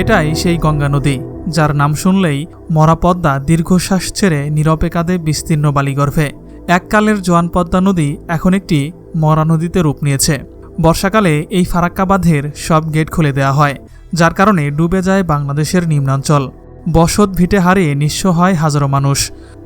এটাই সেই গঙ্গা নদী, যার নাম শুনলেই মরা পদ্মা দীর্ঘশ্বাস ছেড়ে নীরবে কাঁদে বিস্তীর্ণ বালিগর্ভে। এককালের জোয়ান পদ্মা নদী এখন একটি মরা নদীতে রূপ নিয়েছে। বর্ষাকালে এই ফারাক্কা বাঁধের সব গেট খুলে দেওয়া হয়, যার কারণে ডুবে যায় বাংলাদেশের নিম্নাঞ্চল। বসত ভিটে হারিয়ে নিঃস্ব হয় হাজারো মানুষ।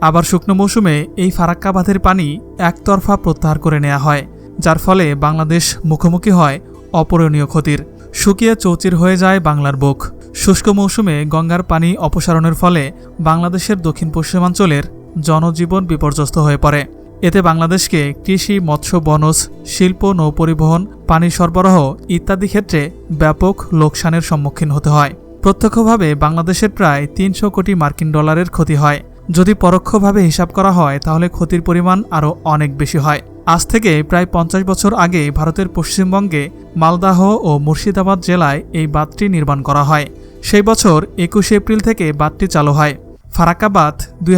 আবার শুকনো মৌসুমে এই ফারাক্কা বাঁধের পানি একতরফা প্রত্যাহার করে নেওয়া হয়, যার ফলে বাংলাদেশ মুখোমুখি হয় অপূরণীয় ক্ষতির। শুকিয়ে চৌচির হয়ে যায় বাংলার বুক। শুষ্ক মৌসুমে গঙ্গার পানি অপসারণের ফলে বাংলাদেশের দক্ষিণ পশ্চিমাঞ্চলের জনজীবন বিপর্যস্ত হয়ে পড়ে। এতে বাংলাদেশকে কৃষি, মৎস্য, বনজ, শিল্প, নৌপরিবহন, পানি সরবরাহ ইত্যাদি ক্ষেত্রে ব্যাপক লোকসানের সম্মুখীন হতে হয়। প্রত্যক্ষভাবে বাংলাদেশের প্রায় তিনশো কোটি মার্কিন ডলারের ক্ষতি হয়। যদি পরোক্ষভাবে হিসাব করা হয়, তাহলে ক্ষতির পরিমাণ আরও অনেক বেশি হয়। আজ থেকে প্রায় পঞ্চাশ বছর আগে ভারতের পশ্চিমবঙ্গে মালদাহ ও মুর্শিদাবাদ জেলায় এই বাঁধটি নির্মাণ করা হয়। সেই বছর একুশে এপ্রিল থেকে বাঁধটি চালু হয়। ফারাক্কা বাঁধ দুই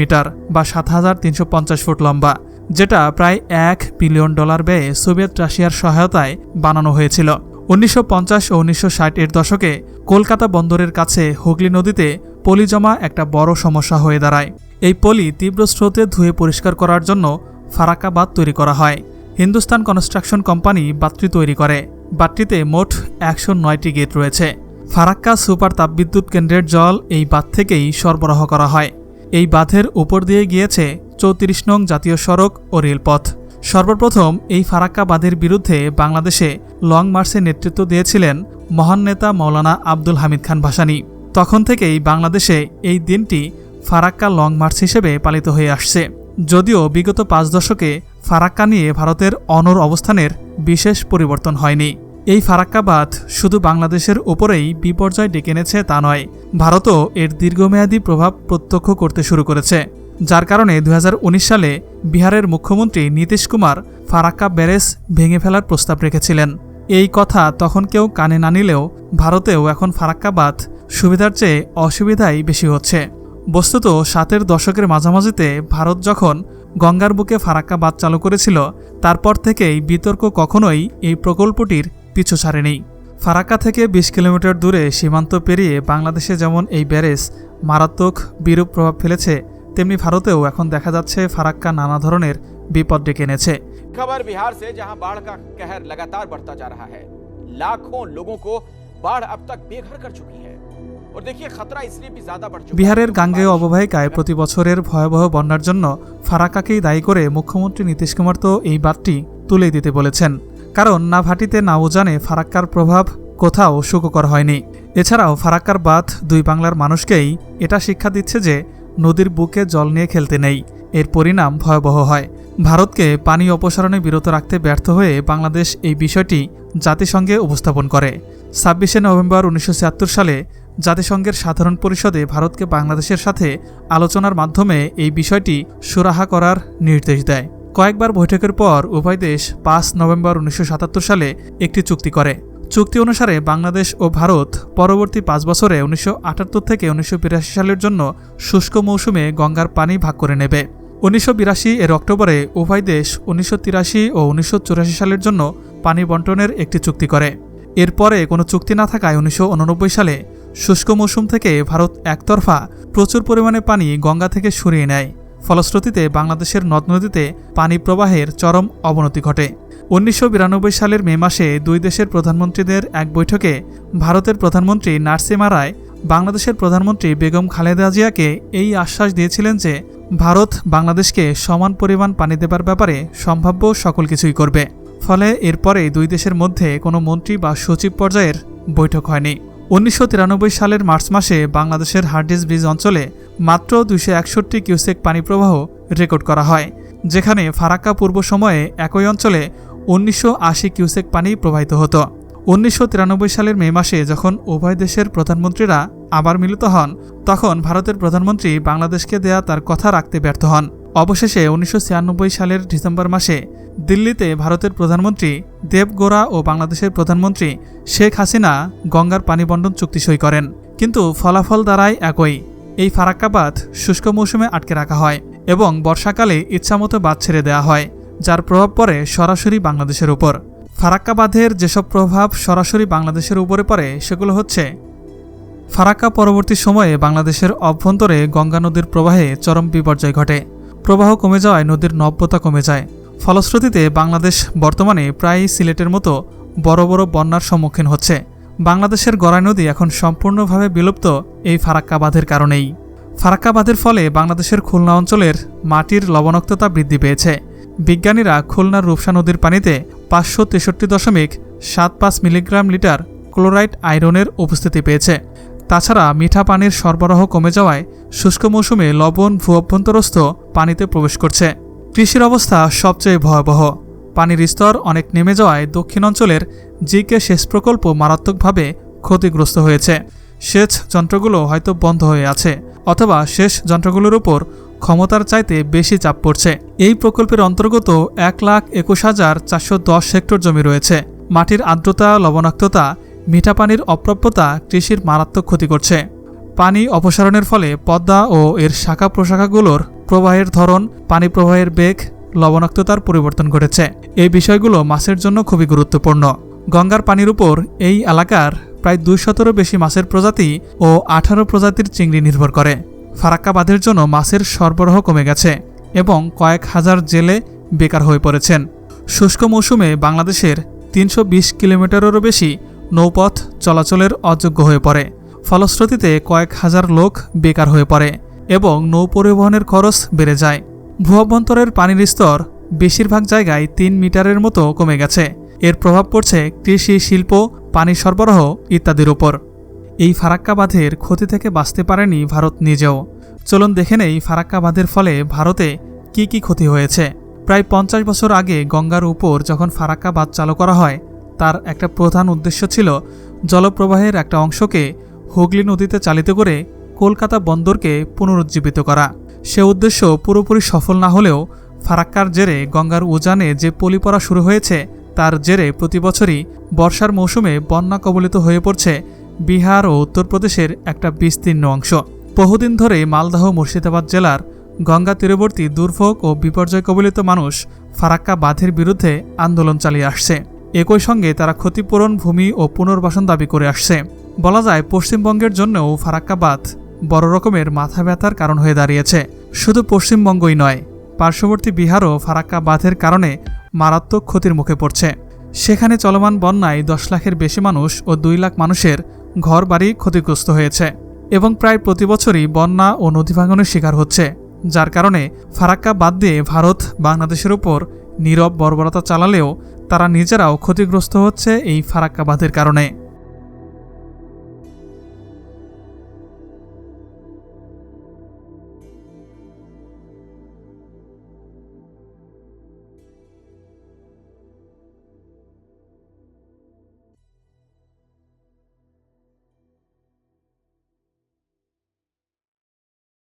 মিটার বা সাত হাজার তিনশো পঞ্চাশ ফুট লম্বা, যেটা প্রায় এক বিলিয়ন ডলার ব্যয়ে সোভিয়েত রাশিয়ার সহায়তায় বানানো হয়েছিল। উনিশশো পঞ্চাশ ও উনিশশো ষাট এর দশকে কলকাতা বন্দরের কাছে হুগলি নদীতে পলি জমা একটা বড় সমস্যা হয়ে দাঁড়ায়। এই পলি তীব্র স্রোতে ধুয়ে পরিষ্কার করার জন্য ফারাক্কা বাঁধ তৈরি করা হয়। হিন্দুস্তান কনস্ট্রাকশন কোম্পানি বাঁধটি তৈরি করে। বাঁধটিতে মোট একশো নয়টি গেট রয়েছে। ফারাক্কা সুপার তাপবিদ্যুৎ কেন্দ্রের জল এই বাঁধ থেকেই সরবরাহ করা হয়। এই বাঁধের উপর দিয়ে গিয়েছে চৌত্রিশ নং জাতীয় সড়ক ও রেলপথ। সর্বপ্রথম এই ফারাক্কা বাঁধের বিরুদ্ধে বাংলাদেশে লং মার্চে নেতৃত্ব দিয়েছিলেন মহান নেতা মৌলানা আব্দুল হামিদ খান ভাসানী। তখন থেকেই বাংলাদেশে এই দিনটি ফারাক্কা লং মার্চ হিসেবে পালিত হয়ে আসছে। যদিও বিগত পাঁচ দশকে ফারাক্কা নিয়ে ভারতের অনর অবস্থানের বিশেষ পরিবর্তন হয়নি। এই ফারাক্কাবাদ শুধু বাংলাদেশের ওপরেই বিপর্যয় ডেকে এনেছে তা নয়, ভারতও এর দীর্ঘমেয়াদী প্রভাব প্রত্যক্ষ করতে শুরু করেছে। যার কারণে দু হাজার উনিশ সালে বিহারের মুখ্যমন্ত্রী নীতিশ কুমার ফারাক্কা ব্যারেজ ভেঙে ফেলার প্রস্তাব রেখেছিলেন। এই কথা তখন কেউ কানে না নিলেও ভারতেও এখন ফারাক্কাবাদ সুবিধার চেয়ে অসুবিধাই বেশি হচ্ছে। বস্তুত সাতের দশকের মাঝামাঝিতে ভারত যখন গঙ্গার বুকে ফারাক্কা বাঁধ চালু করেছিল, তারপর থেকেই বিতর্ক কখনোই এই প্রকল্পটির পিছু ছাড়েনি ফারাক্কা থেকে ২০ কিলোমিটার দূরে সীমান্ত পেরিয়ে বাংলাদেশে যেমন এই ব্যারেজ মারাত্মক বিরূপ প্রভাব ফেলেছে তেমনি ভারতেও এখন দেখা যাচ্ছে ফারাক্কা নানা ধরনের বিপদ ডেকে এনেছে खबर बिहार से जहां बाढ़ का कहर लगातार बढ़ता जा रहा है लाखों लोगों को बाढ़ अब तक बेघर कर चुकी है और देखिए खतरा इसलिए भी ज्यादा बढ़ चुका है বিহারের क्योंकि গাঙ্গেয় बारिश অববাহিকায় প্রতি বছরের ভয়াবহ বন্যার জন্য ফারাক্কাকেই দায়ী করে মুখ্যমন্ত্রী নীতিশ কুমার তো এই বাঁধটি তুলে দিতে বলেছেন কারণ না ভাটিতে না উজানে ফারাক্কার প্রভাব কোথাও সুখকর হয়নি। এছাড়াও ফারাক্কার বাঁধ দুই বাংলার মানুষকেই এটা শিক্ষা দিচ্ছে যে নদীর বুকে জল নিয়ে খেলতে নেই। এর পরিণাম ভয়াবহ হয়। ভারতকে পানি অপসারণে বিরত রাখতে ব্যর্থ হয়ে বাংলাদেশ এই বিষয়টি জাতিসংঘে উপস্থাপন করে। ছাব্বিশে নভেম্বর উনিশশো ছিয়াত্তর সালে জাতিসংঘের সাধারণ পরিষদে ভারতকে বাংলাদেশের সাথে আলোচনার মাধ্যমে এই বিষয়টি সুরাহা করার নির্দেশ দেয়। কয়েকবার বৈঠকের পর উভয় দেশ পাঁচ নভেম্বর উনিশশো সাতাত্তর সালে একটি চুক্তি করে। চুক্তি অনুসারে বাংলাদেশ ও ভারত পরবর্তী পাঁচ বছরে উনিশশো আটাত্তর থেকে উনিশশো বিরাশি সালের জন্য শুষ্ক মৌসুমে গঙ্গার পানি ভাগ করে নেবে। উনিশশো বিরাশি এর অক্টোবরে উভয় দেশ উনিশশো তিরাশি ও উনিশশো চুরাশি সালের জন্য পানি বন্টনের একটি চুক্তি করে। এরপরে কোনো চুক্তি না থাকায় উনিশশো উননব্বই সালে শুষ্ক মৌসুম থেকে ভারত একতরফা প্রচুর পরিমাণে পানি গঙ্গা থেকে সরিয়ে নেয়। ফলশ্রুতিতে বাংলাদেশের নদ নদীতে পানি প্রবাহের চরম অবনতি ঘটে। উনিশশো বিরানব্বই সালের মে মাসে দুই দেশের প্রধানমন্ত্রীদের এক বৈঠকে ভারতের প্রধানমন্ত্রী নার্সিমা রায়, বাংলাদেশের প্রধানমন্ত্রী বেগম খালেদা জিয়াকে এই আশ্বাস দিয়েছিলেন যে ভারত বাংলাদেশকে সমান পরিমাণ পানি দেবার ব্যাপারে সম্ভাব্য সকল কিছুই করবে। ফলে এরপরে দুই দেশের মধ্যে কোনো মন্ত্রী বা সচিব পর্যায়ের বৈঠক হয়নি। উনিশশো তিরানব্বই সালের মার্চ মাসে বাংলাদেশের হার্ডিস ব্রিজ অঞ্চলে মাত্র দুইশো একষট্টি কিউসেক পানি প্রবাহ রেকর্ড করা হয়, যেখানে ফারাক্কা পূর্ব সময়ে একই অঞ্চলে উনিশশো আশি কিউসেক পানি প্রবাহিত হতো। উনিশশো তিরানব্বই সালের মে মাসে যখন উভয় দেশের প্রধানমন্ত্রীরা আবার মিলিত হন, তখন ভারতের প্রধানমন্ত্রী বাংলাদেশকে দেয়া তার কথা রাখতে ব্যর্থ হন। অবশেষে উনিশশো ছিয়ানব্বই সালের ডিসেম্বর মাসে দিল্লিতে ভারতের প্রধানমন্ত্রী দেবগোড়া ও বাংলাদেশের প্রধানমন্ত্রী শেখ হাসিনা গঙ্গার পানি বন্টন চুক্তি সই করেন। কিন্তু ফলাফল দ্বারাই একই। এই ফারাক্কা বাঁধ শুষ্ক মৌসুমে আটকে রাখা হয় এবং বর্ষাকালে ইচ্ছামতো বাঁধ ছেড়ে দেওয়া হয়, যার প্রভাব পড়ে সরাসরি বাংলাদেশের উপর। ফারাক্কা বাঁধের যেসব প্রভাব সরাসরি বাংলাদেশের উপরে পড়ে সেগুলো হচ্ছে ফারাক্কা পরবর্তী সময়ে বাংলাদেশের অভ্যন্তরে গঙ্গা নদীর প্রবাহে চরম বিপর্যয় ঘটে। প্রবাহ কমে যাওয়ায় নদীর নব্যতা কমে যায়। ফলশ্রুতিতে বাংলাদেশ বর্তমানে প্রায় সিলেটের মতো বড় বড় বন্যার সম্মুখীন হচ্ছে। বাংলাদেশের গড়াই নদী এখন সম্পূর্ণভাবে বিলুপ্ত এই ফারাক্কা বাঁধের কারণেই। ফারাক্কা বাঁধের ফলে বাংলাদেশের খুলনা অঞ্চলের মাটির লবণাক্ততা বৃদ্ধি পেয়েছে। বিজ্ঞানীরা খুলনার রূপসা নদীর পানিতে পাঁচশো তেষট্টি দশমিক সাত পাঁচ মিলিগ্রাম লিটার ক্লোরাইড আয়রনের উপস্থিতি পেয়েছে। তাছাড়া মিঠা পানির সরবরাহ কমে যাওয়ায় শুষ্ক মৌসুমে লবণ ভূঅভ্যন্তরস্থ পানিতে প্রবেশ করছে। কৃষির অবস্থা সবচেয়ে ভয়াবহ। পানির স্তর অনেক নেমে যাওয়ায় দক্ষিণ অঞ্চলের জিকে সেচ প্রকল্প মারাত্মকভাবে ক্ষতিগ্রস্ত হয়েছে। সেচ যন্ত্রগুলো হয়তো বন্ধ হয়ে আছে, অথবা শেষ যন্ত্রগুলোর উপর ক্ষমতার চাইতে বেশি চাপ পড়ছে। এই প্রকল্পের অন্তর্গত এক লাখ একুশ হাজার চারশো দশ হেক্টর জমি রয়েছে। মাটির আর্দ্রতা, লবণাক্ততা মিঠা পানির অপ্রাপ্যতা কৃষির মারাত্মক ক্ষতি করছে। পানি অপসারণের ফলে পদ্মা ও এর শাখা প্রশাখাগুলোর প্রবাহের ধরন, পানি প্রবাহের বেগ, লবণাক্ততার পরিবর্তন ঘটেছে। এই বিষয়গুলো মাছের জন্য খুবই গুরুত্বপূর্ণ। গঙ্গার পানির উপর এই এলাকার প্রায় দুইশতেরও বেশি মাছের প্রজাতি ও আঠারো প্রজাতির চিংড়ি নির্ভর করে। ফারাক্কা বাঁধের জন্য মাছের সরবরাহ কমে গেছে এবং কয়েক হাজার জেলে বেকার হয়ে পড়েছেন। শুষ্ক মৌসুমে বাংলাদেশের তিনশো বিশ কিলোমিটারেরও বেশি নৌপথ চলাচলের অযোগ্য হয়ে পড়ে। ফলশ্রুতিতে কয়েক হাজার লোক বেকার হয়ে পড়ে এবং নৌ পরিবহনের খরচ বেড়ে যায়। ভূঅভ্যন্তরের পানির স্তর বেশিরভাগ জায়গায় তিন মিটারের মতো কমে গেছে। এর প্রভাব পড়ছে কৃষি, শিল্প, পানি সরবরাহ ইত্যাদির ওপর এই ফারাক্কা বাঁধের ক্ষতি থেকে বাঁচতে পারেনি ভারত নিজেও। চলুন দেখে নেই ফারাক্কা বাঁধের ফলে ভারতে কি কি ক্ষতি হয়েছে। প্রায় পঞ্চাশ বছর আগে গঙ্গার উপর যখন ফারাক্কা বাঁধ চালু করা হয়, তার একটা প্রধান উদ্দেশ্য ছিল জলপ্রবাহের একটা অংশকে হুগলি নদীতে চালিত করে কলকাতা বন্দরকে পুনরুজ্জীবিত করা। সে উদ্দেশ্য পুরোপুরি সফল না হলেও ফারাক্কার জেরে গঙ্গার উজানে যে পলি পড়া শুরু হয়েছে তার জেরে প্রতি বছরই বর্ষার মৌসুমে বন্যা কবলিত হয়ে পড়ছে বিহার ও উত্তরপ্রদেশের একটা বিস্তীর্ণ অংশ। বহুদিন ধরে মালদহ মুর্শিদাবাদ জেলার গঙ্গা তীরবর্তী দুর্ভোগ ও বিপর্যয় কবলিত মানুষ ফারাক্কা বাঁধের বিরুদ্ধে আন্দোলন চালিয়ে আসছে। একই সঙ্গে তারা ক্ষতিপূরণ, ভূমি ও পুনর্বাসন দাবি করে আসছে। বলা যায়, পশ্চিমবঙ্গের জন্যও ফারাক্কা বাঁধ বড় রকমের মাথা ব্যথার কারণ হয়ে দাঁড়িয়েছে। শুধু পশ্চিমবঙ্গই নয়, পার্শ্ববর্তী বিহারও ফারাক্কা বাঁধের কারণে মারাত্মক ক্ষতির মুখে পড়ছে। সেখানে চলমান বন্যায় দশ লাখের বেশি মানুষ ও দুই লাখ মানুষের ঘর বাড়ি ক্ষতিগ্রস্ত হয়েছে এবং প্রায় প্রতি বছরই বন্যা ও নদী ভাঙনের শিকার হচ্ছে, যার কারণে ফারাক্কা বাদ দিয়ে ভারত বাংলাদেশের উপর নীরব বর্বরতা চালালেও তারা নিজেরাও ক্ষতিগ্রস্ত হচ্ছে এই ফারাক্কা বাঁধের কারণে।